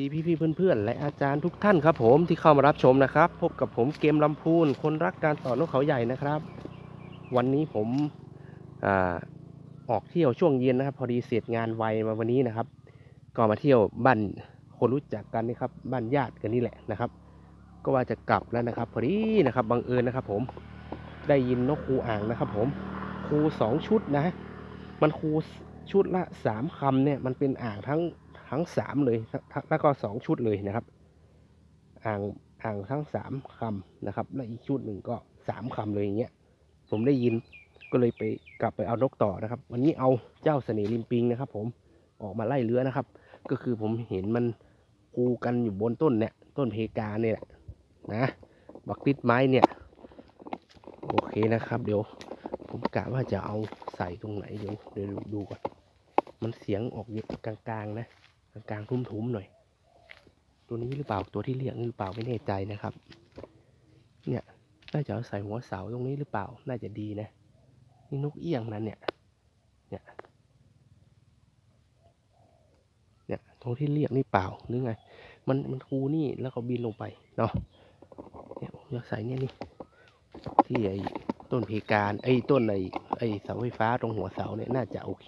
ดีพี่พี่ๆเพื่อนๆ และอาจารย์ทุกท่านครับผมที่เข้ามารับชมนะครับ พบกับผมเกมลำพูน คนรักการต่อนกเขาใหญ่นะครับ วันนี้ผมอออกเที่ยวช่วงเย็นนะครับ พอดีเสร็จงานไวมาวันนี้นะครับ ก็มาเที่ยวบ้านคนรู้จักกันนี่ครับ บ้านญาติกันนี่แหละนะครับ ก็ว่าจะกลับแล้วนะครับ พอดีนะครับบังเอิญนะครับ ผมได้ยินนกคูอ่างนะครับ ผมคูสองชุดนะ มันคูชุดละสามคำเนี่ยมันเป็นอ่างทั้ง ทั้งสามเลยแล้วก็สองชุดเลยนะครับ อ่างอ่างทั้งสามคำนะครับ และอีกชุดหนึ่งก็สามคำเลยอย่างเงี้ยผมได้ยินก็เลยไปกลับไปเอานกต่อนะครับ วันนี้เอาเจ้าเสน่ห์ริมปิงนะครับ ผมออกมาไล่เลื้อนะครับ ก็คือผมเห็นมันคูกันอยู่บนต้นเนี่ยต้นเพกาเนี่ยนะบักติดไม้เนี่ย โอเคนะครับ เดี๋ยว ผมกะว่าจะเอาใส่ตรงไหนเดี๋ยวเดี๋ยวดูก่อนมันเสียงออกอยู่กลางๆนะ กลางๆทุ้มๆหน่อย ตัวนี้หรือเปล่าตัวที่เรียกหรือเปล่าไม่แน่ใจนะครับ เนี่ยน่าจะาใส่หัวเสาตรงนี้หรือเปล่า น่าจะดีนะ นี่นกเอี้ยงนั้นเนี่ย เนี่ย เนี่ยตรงที่เรียกนี่เปล่าหรือไง มันมันคูนี่แล้วก็บินลงไปเนาะ เนี่ยผมจะใส่เนี่ยนี่ ที่ไอ้ต้นเพกานไอ้ต้นไอ้ไอ้เสาไฟฟ้าตรงหัวเสาเนี่ยน่าจะโอเค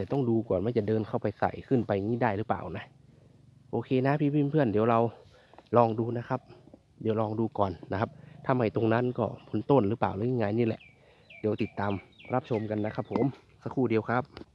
แต่ต้องดูก่อนว่าจะเดินเข้าไปใส่ขึ้นไปงี้ได้หรือเปล่านะ โอเคนะพี่เพื่อนๆเดี๋ยวเราลองดูนะครับ เดี๋ยวลองดูก่อนนะครับถ้าไม่ตรงนั้นก็พ้นต้นหรือเปล่าหรือยังไงนี่แหละ เดี๋ยวติดตามรับชมกันนะครับผมสักครู่เดียวครับ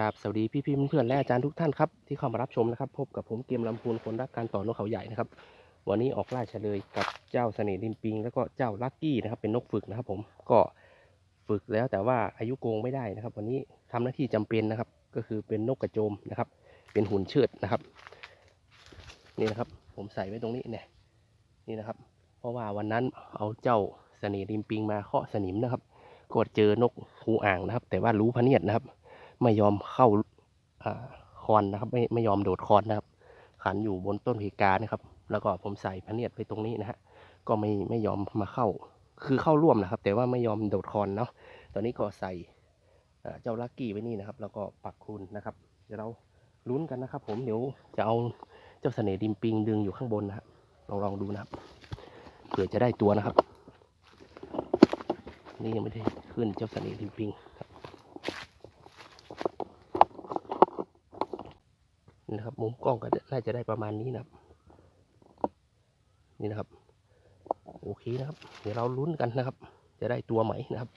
ครับสวัสดีพี่ๆเพื่อนๆและอาจารย์ทุกท่านครับที่เข้ามารับชมนะครับ พบกับผมเกมลำพูนคนรักการต่อนกเขาใหญ่นะครับ วันนี้ออกล่าเฉลยกับเจ้าเสน่ห์ริมปิง แล้วก็เจ้าลักกี้นะครับ เป็นนกฝึกนะครับ ผมก็ฝึกแล้วแต่ว่าอายุโกงไม่ได้นะครับ วันนี้ทำหน้าที่จำเป็นนะครับ ก็คือเป็นนกกระโจมนะครับ เป็นหุ่นเชิดนะครับนี่นะครับ ผมใส่ไว้ตรงนี้เนี่ยนี่นะครับ เพราะว่าวันนั้นเอาเจ้าเสน่ห์ริมปิงมาเคาะสนิมนะครับ ก็เจอนกหูอ่างนะครับ แต่ว่ารู้พเนียดนะครับ ไม่ยอมเข้าอคอนนะครับ ไม่ไม่ยอมโดดคอนนะครับ ขันอยู่บนต้นเพกานะครับ แล้วก็ผมใส่พเนียดไปตรงนี้นะฮะก็ไม่ไม่ยอมมาเข้า คือเข้าร่วมนะครับ แต่ว่าไม่ยอมโดดคอนเนาะตอนนี้ก็ใส่เจ้าลักกี้ไว้นี่นะครับ แล้วก็ปักคลุนนะครับ เดี๋ยวเราลุ้นกันนะครับ ผมเดี๋ยวจะเอาเจ้าเสน่ห์ดิมปิงดึงอยู่ข้างบนนะครับลองลองดูนะครับเผื่อจะได้ตัวนะครับ นี่ยังไม่ได้ขึ้นเจ้าเสน่ห์ดิมปิงครับ นะครับ มุมกล้องก็น่าจะได้ประมาณนี้นะครับ นี่นะครับ โอเคนะครับ เดี๋ยวเราลุ้นกันนะครับ จะได้ตัวไหมนะครับ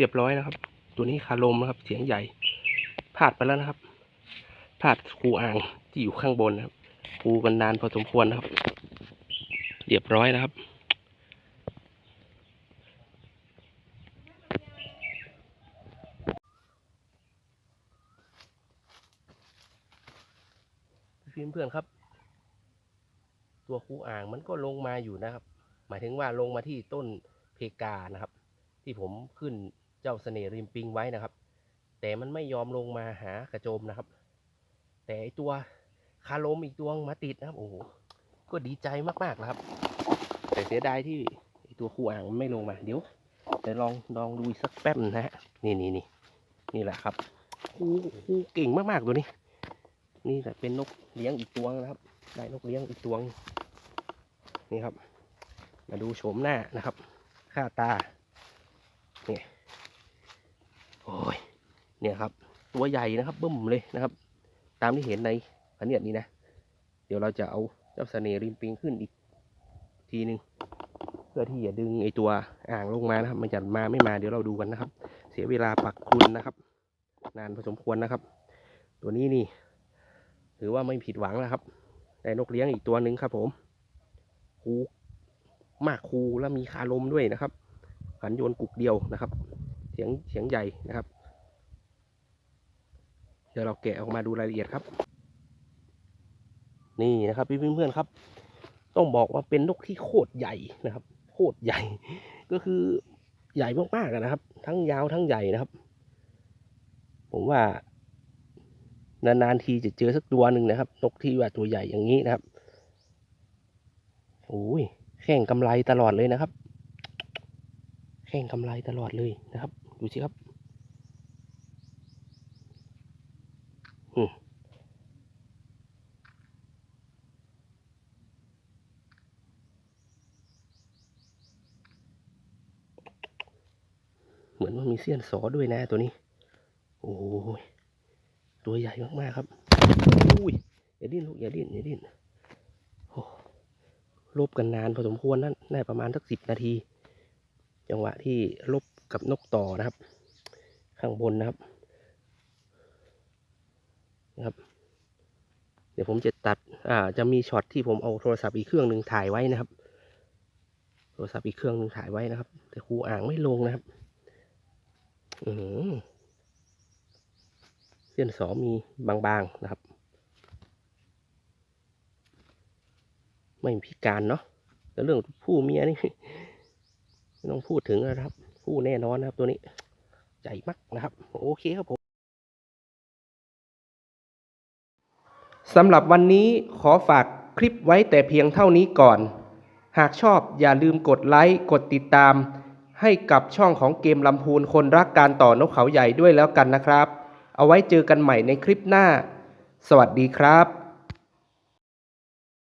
เรียบร้อยนะครับ ตัวนี้คาลมนะครับ เสียงใหญ่พลาดไปแล้วนะครับพลาดครูอ่างที่อยู่ข้างบนนะครับครูกันนานพอสมควรนะครับ เรียบร้อยนะครับพี่เพื่อนๆครับ ตัวครูอ่างมันก็ลงมาอยู่นะครับ หมายถึงว่าลงมาที่ต้นเพกานะครับ ที่ผมขึ้น เจ้าเสน่ห์ริมปิงไว้นะครับ แต่มันไม่ยอมลงมาหากระโจมนะครับ แต่ไอตัวคาลมอีกตัวมาติดนะครับโอ้โหก็ดีใจมากๆนะครับ แต่เสียดายที่อตัวคู่อ่างมันไม่ลงมาเดี๋ยวเดี๋ยวลองลองดูสักแป๊บนะฮะนี่นี่นี่นี่แหละครับคูคูเก่งมากๆตัวนี้ นี่แหละเป็นนกเลี้ยงอีกตัวนะครับ ได้นกเลี้ยงอีกตัวนี่ครับ มาดูโฉมหน้านะครับ ค่าตาเนี่ย เนี่ยครับ ตัวใหญ่นะครับบิ่มเลยนะครับ ตามที่เห็นในพันเนียดนี้นะ เดี๋ยวเราจะเอาเจ้าเสน่ห์ริมปิงขึ้นอีกทีหนึ่งเพื่อที่จะดึงไอตัวอ่างลงมานะครับ มันจะมาไม่มาเดี๋ยวเราดูกันนะครับ เสียเวลาปักคลุนนะครับ นานพอสมควรนะครับ ตัวนี้นี่ ถือว่าไม่ผิดหวังแล้วครับได้นกเลี้ยงอีกตัวหนึ่งครับ ผมคูมากคูแล้วมีคาลมด้วยนะครับ ขันโยนกุกเดียวนะครับ เสียงเสียงใหญ่นะครับ เดี๋ยวเราแกะออกมาดูรายละเอียดครับ นี่นะครับพี่เพื่อนๆครับ ต้องบอกว่าเป็นนกที่โคตรใหญ่นะครับ โคตรใหญ่ ก็คือใหญ่มากๆนะครับ ทั้งยาวทั้งใหญ่นะครับ ผมว่านานๆทีจะเจอสักตัวหนึ่งนะครับ นกที่ว่าตัวใหญ่อย่างนี้นะครับโอ้ยแข่งกำไรตลอดเลยนะครับ แข่งกำไรตลอดเลยนะครับ ดูสิครับ เหมือนว่ามีเสี้ยนสอด้วยนะตัวนี้ โอ้ย ตัวใหญ่มากๆครับ อุ้ย อย่าดิ้นลูก อย่าดิ้น อย่าดิ้นโอ้ลบกันนานพอสมควรนั่นได้ประมาณสักสิบนาที จังหวะที่ลบกับนกต่อนะครับ ข้างบนนะครับ เดี๋ยวผมจะตัดอ่าจะมีช็อตที่ผมเอาโทรศัพท์อีกเครื่องหนึ่งถ่ายไว้นะครับ โทรศัพท์อีกเครื่องหนึ่งถ่ายไว้นะครับ แต่ครูอ่างไม่ลงนะครับ อืเส้นสอมีบางๆนะครับ ไม่พิการเนาะแต่เรื่องผู้เมียนี่ไม่ต้องพูดถึงนะครับ ผู้แน่นอนนะครับตัวนี้ ใหญ่มากนะครับ โอเคครับผม สำหรับวันนี้ขอฝากคลิปไว้แต่เพียงเท่านี้ก่อน หากชอบอย่าลืมกดไลค์กดติดตาม ให้กับช่องของเกมลำพูนคนรักการต่อนกเขาใหญ่ด้วยแล้วกันนะครับ เอาไว้เจอกันใหม่ในคลิปหน้า สวัสดีครับ